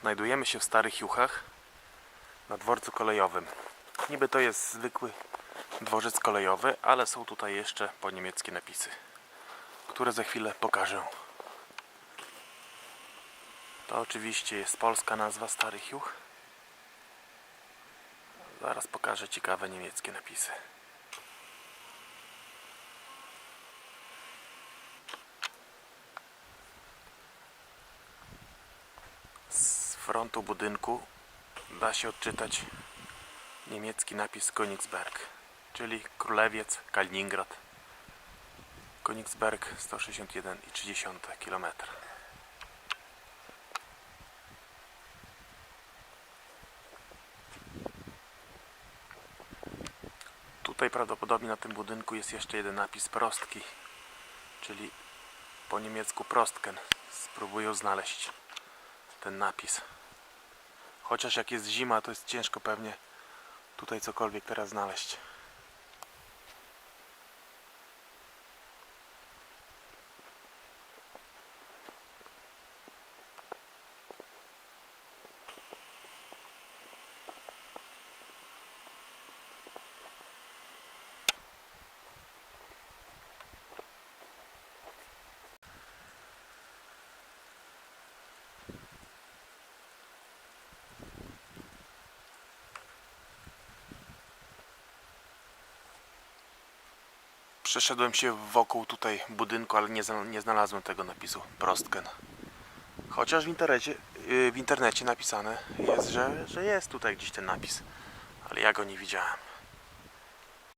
Znajdujemy się w Starych Juchach na dworcu kolejowym. Niby to jest zwykły dworzec kolejowy, ale są tutaj jeszcze po niemieckie napisy, które za chwilę pokażę. To oczywiście jest polska nazwa Starych Juch. Zaraz pokażę ciekawe niemieckie napisy. Frontu budynku da się odczytać niemiecki napis Königsberg, czyli Królewiec Kaliningrad. Königsberg 161,3 km. Tutaj prawdopodobnie na tym budynku jest jeszcze jeden napis prostki, czyli po niemiecku Prostken. Spróbuję znaleźć ten napis. Chociaż jak jest zima, to jest ciężko pewnie tutaj cokolwiek teraz znaleźć. Przeszedłem się wokół tutaj budynku, ale nie, nie znalazłem tego napisu Prostken. Chociaż w internecie, yy, w internecie napisane jest, że, że jest tutaj gdzieś ten napis, ale ja go nie widziałem.